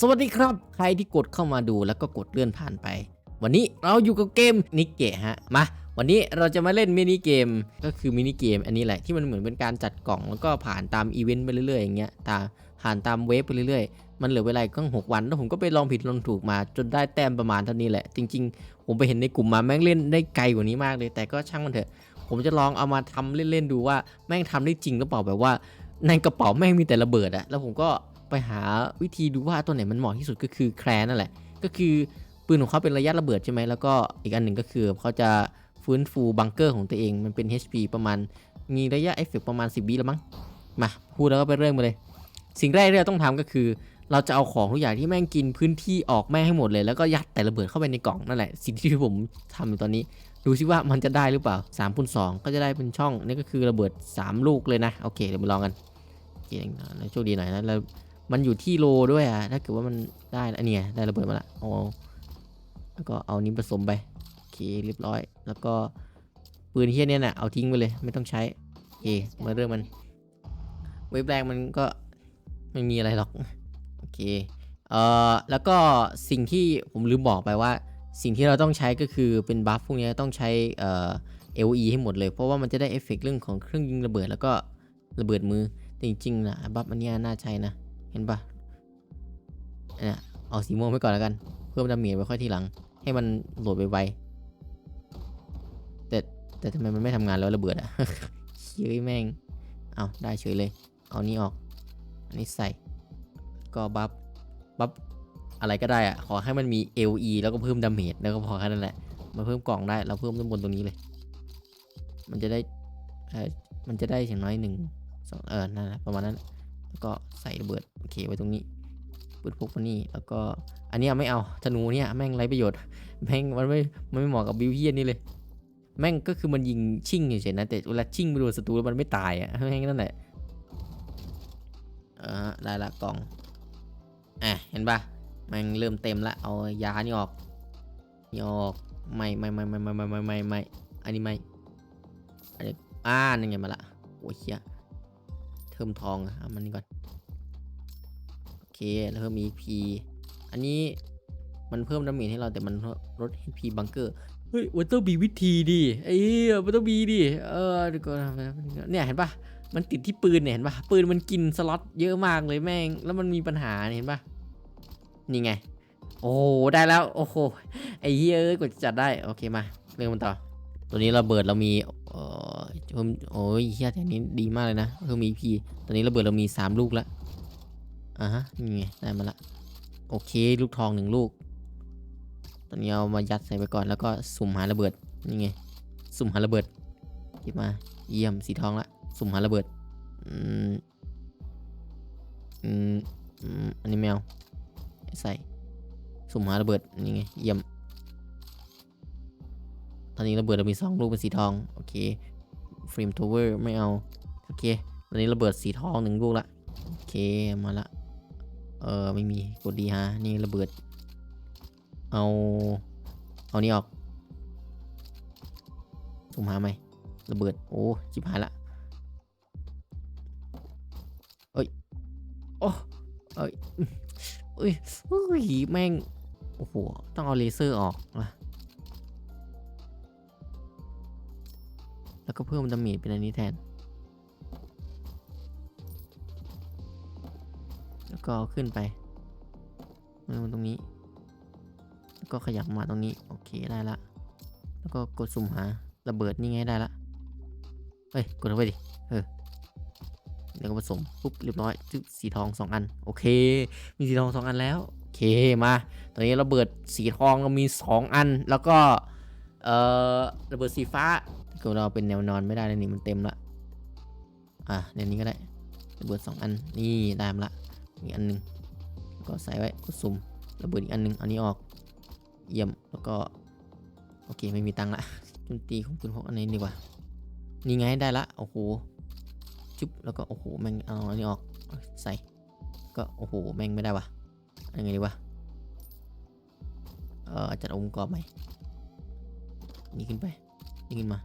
สวัสดีครับ ใครที่กดเข้ามาดูแล้วก็กดเลื่อนผ่านไป วันนี้เราอยู่กับเกมนิกเกะฮะมาวันนี้เราจะมาเล่นมินิเกมก็คือมินิเกมอันนี้แหละที่มันเหมือนเป็นการจัดกล่องแล้วก็ผ่านตามอีเวนต์ไปเรื่อยๆอย่างเงี้ยตามผ่านตามเวฟไปเรื่อยๆ มันเหลือเวลากตั้งหกวัน แล้วผมก็ไปลองผิดลองถูกมา จนได้แต้มประมาณเท่านี้แหละ จริง ๆ ผมไปเห็นในกลุ่มมาแม่งเล่นได้ไกลกว่านี้มากเลย แต่ก็ช่างมันเถอะ ผมจะลองเอามาทำเล่นๆดูว่าแม่งทำได้จริงหรือเปล่าแบบว่า ในกระเป๋าแม่งมีแต่ระเบิดอะแล้วผมก็ ไปหาวิธีดูว่าตัวไหนมันเหมาะที่สุดก็คือแคลนนั่นแหละ ก็คือปืนของเขาเป็นระยะระเบิดใช่ไหมแล้วก็อีกอันหนึ่งก็คือเขาจะฟื้นฟูบังเกอร์ของตัวเองมันเป็น HP ประมาณมีระยะเอฟเฟกประมาณ 10วิแล้วมั้งมาพูดแล้วก็ไปเริ่มกันเลย สิ่งแรกที่เราต้องทำก็คือ เราจะเอาของทุกอย่างที่แม่งกินพื้นที่ออกแม่งให้หมดเลยแล้วก็ยัดแต่ระเบิดเข้าไปในกล่องนั่นแหละสิ่งที่ผมทำอยู่ตอนนี้ดูซิว่ามันจะได้หรือเปล่า3คูณ2ก็จะได้เป็นช่องนี่ก็คือระเบิด 3 ลูกเลยนะ โอเค เดี๋ยวมาลองกันโอเคนะโชคดีหน่อยนะแล้ว มันอยู่ที่โลด้วยอะถ้าเกิดว่ามันได้อันนี้ได้ระเบิดมาละเอาแล้วก็เอานี้ผสมไปโอเคเรียบร้อย แล้วก็ปืนเฮี้ยเนี่ยนะเอาทิ้งไปเลยไม่ต้องใช้โอเคมาเริ่มมันเว็บแรกมันก็ไม่มีอะไรหรอกโอเคเอ่อแล้วก็สิ่งที่ผมลืมบอกไปว่า สิ่งที่เราต้องใช้ก็คือเป็นบัฟพวกนี้ต้องใช้เอ่อ LE ให้หมดเลย เพราะว่ามันจะได้เอฟเฟกต์เรื่องของเครื่องยิงระเบิดแล้วก็ระเบิดมือแต่จริงๆนะบัฟอันนี้น่าใช้นะ เห็นปะเนี่ยเอาสีม่วงไว้ก่อนแล้วกัน เพิ่มดาเมจไว้ค่อยทีหลัง ให้มันโหลดไวๆแต่แต่ทำไมมันไม่ทำงานแล้วระเบิดอะเฮ้ยแม่ง เอาได้เฉยเลย เอานี้ออก อันนี้ใส่ ก็บัฟ บัฟอะไรก็ได้อะขอให้มันมี LE แล้วก็เพิ่มดาเมจแล้วก็พอแค่นั้นแหละ มาเพิ่มกล่องได้ เราเพิ่มด้านบนตรงนี้เลย มันจะได้ เออมันจะได้อย่างน้อยหนึ่งสองเออ นั่นแหละประมาณนั้น แล้วก็ใส่ระเบิดโอเคไว้ตรงนี้ปืนพกมานี่แล้วก็อันนี้ไม่เอาธนูเนี่ยแม่งไรประโยชน์แม่งมันไม่มันไม่เหมาะกับบิวเฮียนนี่เลย แม่งก็คือมันยิงชิ่งเฉยๆนะแต่เวลาชิ่งไปโดนศัตรูแล้วมันไม่ตายอะแม่งนั่นแหละเออได้ละกล่องอะเห็นปะแม่งเริ่มเต็มละเอายานี่ออกนี่ออกไม่ไม่ไม่ไม่ไม่ไม่ไม่ไม่ไม่อันนี้ไม่อันนี้อ่านั่นไงมาละโอ้ยเฮีย เทิมทองเอามันนี่ก่อน โอเค แล้วเพิ่ม EP อันนี้มันเพิ่มดาเมจให้เราแต่มันลด HP บังเกอร์ เฮ้ยมันต้องมีวิธีดิไอ้เหี้ยมันต้องมีดิ เออเดี๋ยวก่อนเนี่ยเห็นปะมันติดที่ปืนเนี่ยเห็นปะปืนมันกินสล็อตเยอะมากเลยแม่ง แล้วมันมีปัญหาเนี่ยเห็นปะนี่ไง โอ้โหได้แล้ว โอ้โห ไอ้เหี้ยเอ้ยกว่าจะจัดได้ โอเคมา เรื่องมันต่อ ตัวนี้ระเบิดเรามี เอ่อเพิ่มโอ้ยเฮียแต่นี้ดีมากเลยนะเพิ่มมีพีตอนนี้ระเบิดเรามี 3 ลูกแล้วอ่าฮะนี่ไงได้มาละโอเคลูกทองหนึ่งลูก ตอนนี้เอามายัดใส่ไปก่อนแล้วก็สุ่มหาระเบิดนี่ไงสุ่มหาระเบิดหยิบมาเยี่ยมสีทองละสุ่มหาระเบิดอืมอืมอืมอันนี้แมวใส่สุ่มหาระเบิดนี่ไงเยี่ยมตอนนี้ระเบิดเรามีสองลูกเป็นสีทองโอเค ฟรีมทาวเวอร์ไม่เอา โอเคตอนนี้ระเบิดสีทองหนึ่งลูกละ โอเค มาละ เออไม่มีกดดีฮะ นี่ระเบิด เอา เอานี่ออกสุ่มหาไหมระเบิด โอ้จิบหายละเอ้ย โอ้เอ้ยเอ้ยเอ้ยแม่ง โอ้โห ต้องเอาเลเซอร์ออกนะ แล้วก็เพิ่มดาเมจเป็นอันนี้แทน แล้วก็เอาขึ้นไปมาตรงนี้ แล้วก็ขยับมาตรงนี้ โอเคได้ละ แล้วก็กดสุ่มหาระเบิดนี่ไงได้ละ เฮ้ย กดเข้าไปดิ เออแล้วก็ผสมปุ๊บเรียบร้อยจึ๊สีทองสองอัน โอเค มีสีทองสองอันแล้ว โอเคมา ตอนนี้ระเบิดสีทองเรามีสองอัน แล้วก็ เอ่อ ระเบิดสีฟ้า เราเป็นแนวนอนไม่ได้เลยนี่มันเต็มละอะในนี้ก็ได้ระเบิดสองอันนี่ได้มาละอีกอันหนึงก็ใส่ไว้กดสุ่มระเบิดอีกอันหนึงเอานี้ออกเยี่ยมแล้วก็โอเคไม่มีตังละจุนตีของปืนพกอันนี้ดีกว่านี่ไงได้ละโอ้โหจุ๊บแล้วก็โอ้โหแม่งเอาอันนี้ออกใส่ก็โอ้โหแม่งไม่ได้วะอันไงดีวะเอ่อจัดองค์ประกอบใหม่นี่ขึ้นไปนี่ขึ้นมา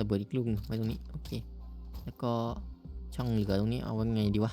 ระเบิดอีกลูกหนึ่งไว้ตรงนี้โอเค แล้วก็ช่องเหลือตรงนี้เอาไว้ไงดีวะ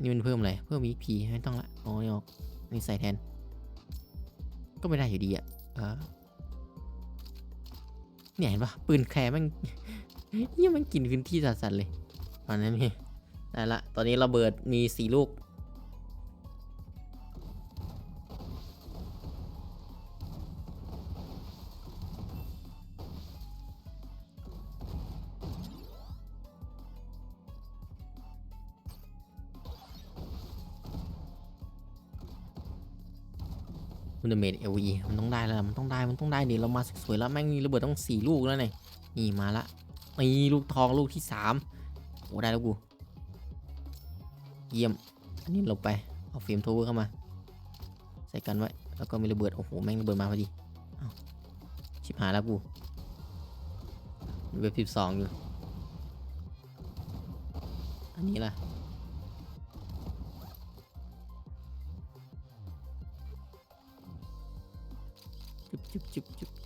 นี่มันเพิ่มอะไร เพิ่ม EP ไม่ต้องละเอนี่ออกนี่ใส่แทน ก็ไม่ได้อยู่ดีอะเออเนี่ยเห็นปะปืนแคร์มันเนี่ยมันกินพื้นที่สัสๆเลย ตอนนั้นนี่ได้ละ ตอนนี้ระเบิดมีสี่ลูก มันเมดเอวีมันต้องได้แล้ว มันต้องได้ มันต้องได้ดิเรามาสวยๆแล้วแม่งมีระเบิดต้องสี่ลูกแล้วเนี่ยนี่มาละมีลูกทองลูกที่สามโอ้ได้แล้วกูเยี่ยม อันนี้ลงไป เอาเฟรมทเวอร์เข้ามา ใส่กันไว้ แล้วก็มีระเบิด โอ้โห แม่งระเบิดมาพอดีอาชิบหายแล้วกู เว็บสิบสองอยู่ อันนี้ล่ะ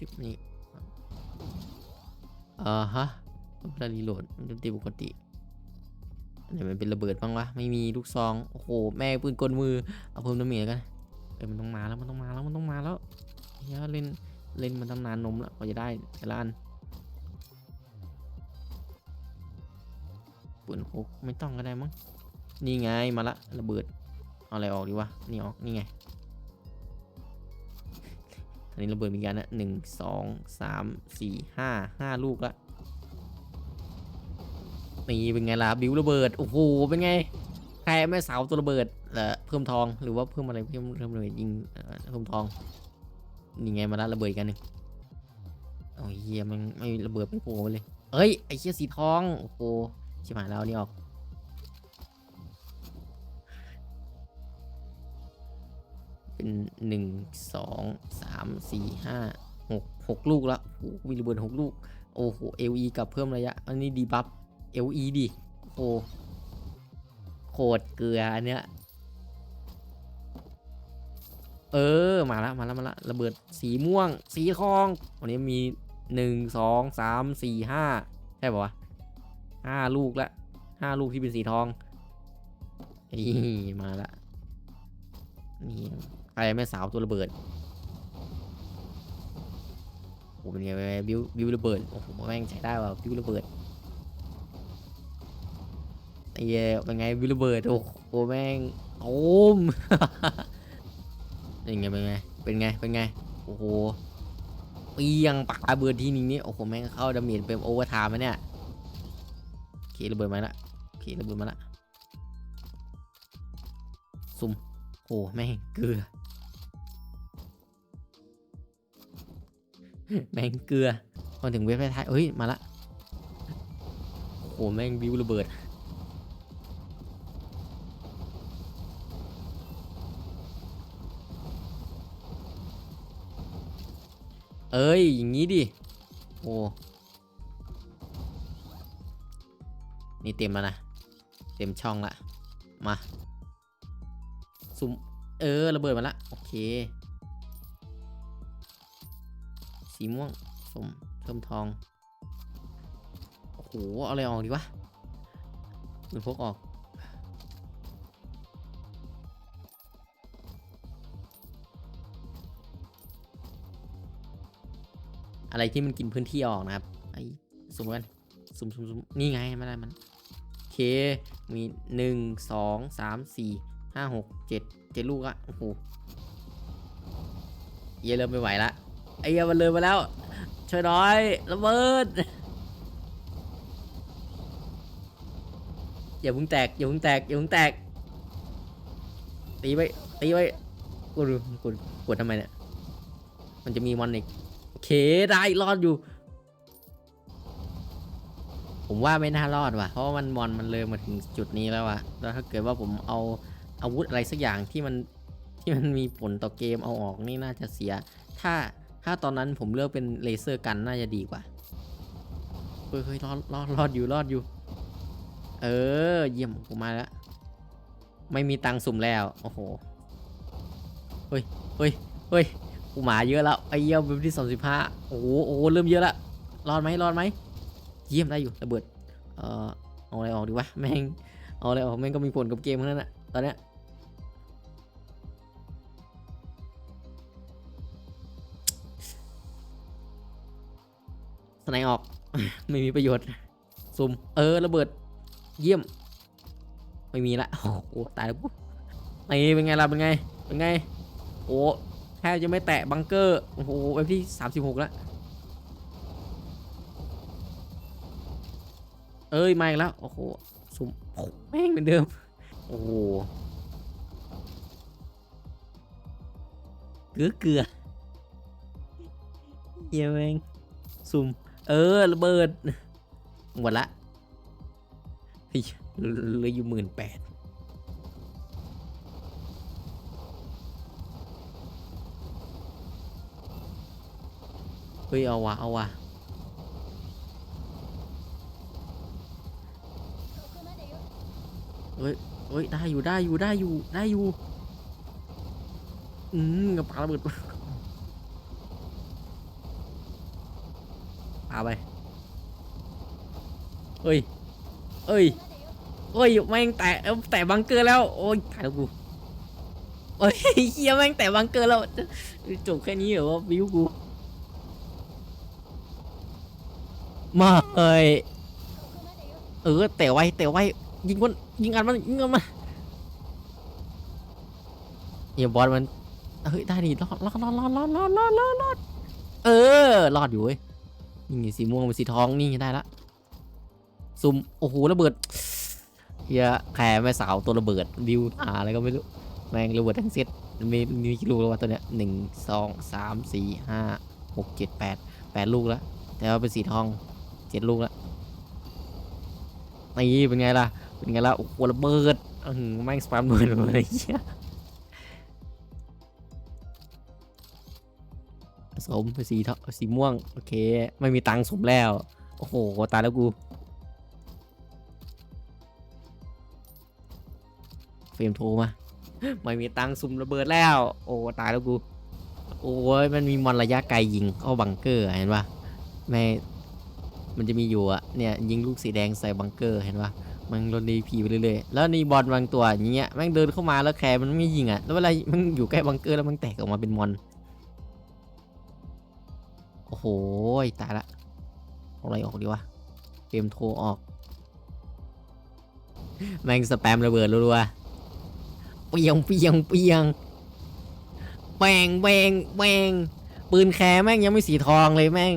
จุบจุบจุบนี่อ่าฮะเวลารีโหลดมันจะตีปกติอันไหนมันเป็นระเบิดบ้างวะ ไม่มีลูกซอง โอ้โห แม่ปืนกลมือ เอาเพิ่มดาเมจกันเอ้ยมันต้องมาแล้ว มันต้องมาแล้ว มันต้องมาแล้วเฮียเล่น เล่นมันตำนานนมแล้วกว่าจะได้แต่ละอันปืนพกไม่ต้องก็ได้มั้ง นี่ไง มาละ ระเบิด เอาอะไรออกดีวะ นี่ออก นี่ไง นนี้ระเบิดมีกันนะหนึ่งสองสามสี่ห้าห้าลูกละนี่เป็นไงล่ะบิวระเบิดโอ้โหเป็นไงใครแม่สาวตัวระเบิดเอ่อเพิ่มทองหรือว่าเพิ่มอะไรเพิ่มเพิ่มระเบิดยิงเพิ่มทองนี่ไงมาละระเบิดกันหนึ่งเอาเฮียมันไม่ระเบิดไม่โผล่เลยเอ้ยไอ้เชี่ยสีทองโอ้โหชิบหายแล้วนี่ออก เป็นหนึ่งสองสามสี่ห้าหกหกลูกละโอ้โหมีระเบิดหกลูก โอ้โห LE กับเพิ่มระยะ อันนี้ดีบัฟ LE ดิ โอ้โคตรเกลืออันเนี้ย เออ มาละ มาละ มาละ ระเบิดสีม่วง สีทอง วันนี้มีหนึ่งสองสามสี่ห้าใช่ป่าวะห้าลูกละห้าลูกที่เป็นสีทอง นี่ มาละ นี่ ใครแม่สาวตัวระเบิดโอ้โหเป็นไงบิวบิวระเบิดโอ้โหแม่งใช้ได้ว่ะบิวระเบิดไอ้เหี้เป็นไงบิวระเบิดโอ้โหแม่งโอมเป็นไงเป็นไงเป็นไงเป็นไงโอ้โหเปียงปากระเบิดที่นึงนี่โอ้โหแม่งเข้าดาเมจเป็นโอเวอร์ไทม์ไหมเนี่ยโอเคระเบิดมาละโอเคระเบิดมาละซุ่มโอ้แม่งเกลือ แม่งเกลือมาถึงเว็บท้ายเฮ้ย มาละ โอ้แม่งบิวระเบิด เอ้ย อย่างนี้ดิ โอ้ นี่เต็มแล้วนะ เต็มช่องละ มา ซุ่ม เออ ระเบิดมาละ โอเค สีม่วงสมเพิ่มทอง โอ้โห เอาอะไรออกดีวะหรือพกออก อะไรที่มันกินพื้นที่ออกนะครับ ไอ้สุ่มกันสุ่มสุ่มสุ่มนี่ไงไมาได้มันโอเค มีหนึ่งสองสามสี่ห้าหกเจ็ดเจ็ดลูกอะโอ้โหเยเริ่มไม่ไหวละ ไอ้เหี้ยมันเลยมาแล้ว ช่วยหน่อยระเบิดอย่าพิ่งแตกอย่าพิ่งแตกอย่าพิ่งแตกตีไว้ตีไว้กูดูกดกดทำไมเนี่ยมันจะมีมอนอีกโอเคได้รอดอยู่ ผมว่าไม่น่ารอดว่ะเพราะมันมอนมันเลยมาถึงจุดนี้แล้วว่ะแล้วถ้าเกิดว่าผมเอาอาวุธอะไรสักอย่างที่มันที่มันมีผลต่อเกมเอาออกนี่น่าจะเสีย ถ้า ถ้าตอนนั้นผมเลือกเป็นเลเซอร์กันน่าจะดีกว่าเฮ้ยรอดรอดรอดอยู่รอดอยู่ เออ เยี่ยมผมมาแล้ว ไม่มีตังค์สุ่มแล้ว โอ้โห เฮ้ยเฮ้ยเฮ้ยกูหมาเยอะแล้วไอ้เยี่ยมเป็นที่สามสิบห้าโอ้โหโอ้เริ่มเยอะละรอดไหมรอดไหมเยี่ยมได้อยู่ระเบิด เอ่อเอาอะไรออกดีวะแม่งเอาอะไรออกแม่งก็มีผลกับเกมทั้งนั้นอะตอนเนี้ย สไนด์ออก ไม่มีประโยชน์ซุ่มเออระเบิด เยี่ยม ไม่มีละโอ้โหตายแล้วปุ๊บนี่เป็นไงล่ะเป็นไง เป็นไง โอ้แทบจะไม่แตะบังเกอร์ โอ้โหเว็บที่ 36 แล้วเอ้ยมาอีกแล้ว โอ้โหสุ่มโอ้โหแม่งเหมือนเดิม โอ้โหเกลือเกลือเยี่ยแม่งสุ่ม เออระเบิด หมดละเฮ้ยเหลืออยู่หมื่นแปดเฮ้ยเอาวะเอาวะเฮ้ยเฮ้ยได้อยู่ได้อยู่ได้อยู่ได้อยู่ อืมกับปาระเบิด เอาไป เอ้ย เอ้ย เอ้ยแม่งแต่แต่บังเกอร์แล้ว โอ้ยถ่ายแล้วกูโอ้ยเฮียแม่งแต่บังเกอร์แล้วจบแค่นี้เหรอวะวิวกูมาเอ้ยเออแต่ไวแต่ไวยิงมันยิงอันมันยิงอันมันเฮียบอสมันเฮ้ยได้ดิรอดรอดรอดรอดรอดรอดรอดเออรอดอยู่เว้ย นี่สีม่วงเป็นสีทองนี่ได้ละซุ่มโอ้โหระเบิดเฮียแคร์แม่สาวตัวระเบิดวิวหาอะไรก็ไม่รู้แม่งระเบิดทั้งเซตมีมีกี่ลูกแล้ววะตัวเนี้ยหนึ่งสองสามสี่ห้าหกเจ็ดแปดแปดลูกแล้วแต่ว่าเป็นสีทองเจ็ดลูกแล้วนี่เป็นไงล่ะเป็นไงล่ะโอ้โหระเบิดแม่งสปามเบิร์ดเลยเฮีย สมสีทองสีม่วง โอเค ไม่มีตังค์สมแล้ว โอ้โห ตายแล้วกู เฟรมโทรมา ไม่มีตังค์ซุ่มระเบิดแล้ว โอ้ ตายแล้วกู โอ้ยมันมีมอนระยะไกลยิงเข้าบังเกอร์เห็นปะแม่มันจะมีอยู่อะเนี่ยยิงลูกสีแดงใส่บังเกอร์เห็นปะมันลดดีพีไปเรื่อยๆ แล้วนี่บอลบางตัวอย่างเงี้ยแม่งเดินเข้ามาแล้วแคร์มันไม่ยิงอะแล้วเวลามันอยู่ใกล้บังเกอร์แล้วมันแตกออกมาเป็นมอน โอ้โหตายละเอาอะไรออกดีวะเกมโทรออก แม่งสแปมระเบิดรัวๆเปียงเปียงเปียงแบงแบงแบงปืนแคร์แม่งยังไม่สีทองเลยแม่ง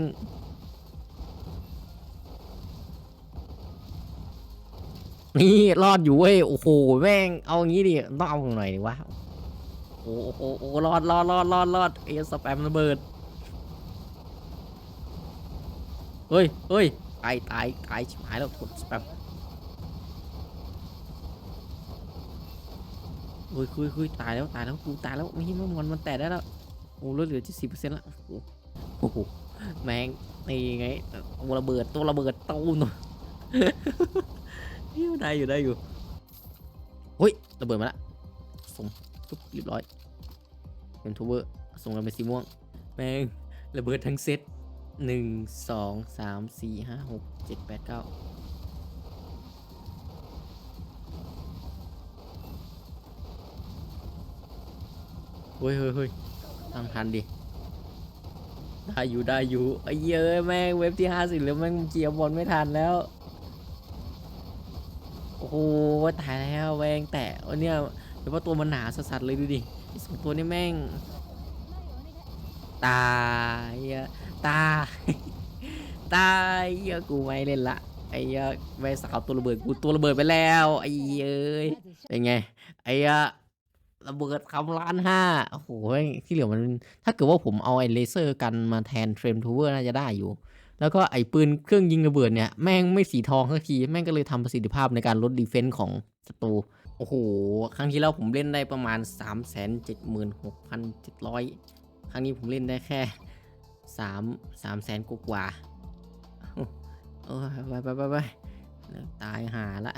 นี่รอดอยู่เว้ยโอ้โหแม่งเอางี้ดิต้องเอาหน่อยดิวะโอ้โหรอดรอดรอดรอดรอดเอยสแปมระเบิด เฮ้ยเฮ้ยตายตายตายชิบหายแล้วกดสแปมเฮ้ยคุยคุยตายแล้วตายแล้วกูตายแล้วไม่ใช่มันมันมันแตกได้แล้วโอ้ลดเหลือจะสิบเปอร์เซ็นต์ละโอ้โอ้โหแม่งนี่ไงตัวระเบิดตัวระเบิดตูมอยู่ได้อยู่ได้อยู่เฮ้ยระเบิดมาละส่งปุ๊บเรียบร้อยเป็นทูเบอร์ส่งกันเป็นสีม่วงแม่งระเบิดทั้งเซต หนึ่งสองสามสี่ห้าหกเจ็ดแปดเก้าเฮ้ยเฮ้ยเฮ้ยทำทันดิ ได้อยู่ได้อยู่ไอ้เหี้ยอะแม่งเว็บที่ห้าสิบแล้วแม่งเกียร์บอลไม่ทันแล้ว โอ้โหตายแล้วแวงแตะวันเนี้ยเดี๋ยวว่าตัวมันหนาสัสๆเลยดูดิสองตัวนี้แม่ง ตายอะ ตายตายเหี้กูไม่เล่นละไอ้เหี้ยแม่สาวตัวระเบิดกูตัวระเบิดไปแล้วไอ้เยเอ้ยเป็นไงไอ้เหี้ยระเบิดคำล้านห้าโอ้โหที่เหลือมัน ถ้าเกิดว่าผมเอาไอ้เลเซอร์กันมาแทนเทรมทูเวอร์น่าจะได้อยู่ แล้วก็ไอ้ปืนเครื่องยิงระเบิดเนี่ย แม่งไม่สีทองสักที แม่งก็เลยทำประสิทธิภาพในการลดดีเฟนส์ของศัตรู โอ้โห ครั้งที่แล้วผมเล่นได้ประมาณ 3 7 6 7 0 0 ครั้งนี้ผมเล่นได้แค่ สามสามแสนกว่าโอ้ยไปไปไปไปตายหาละ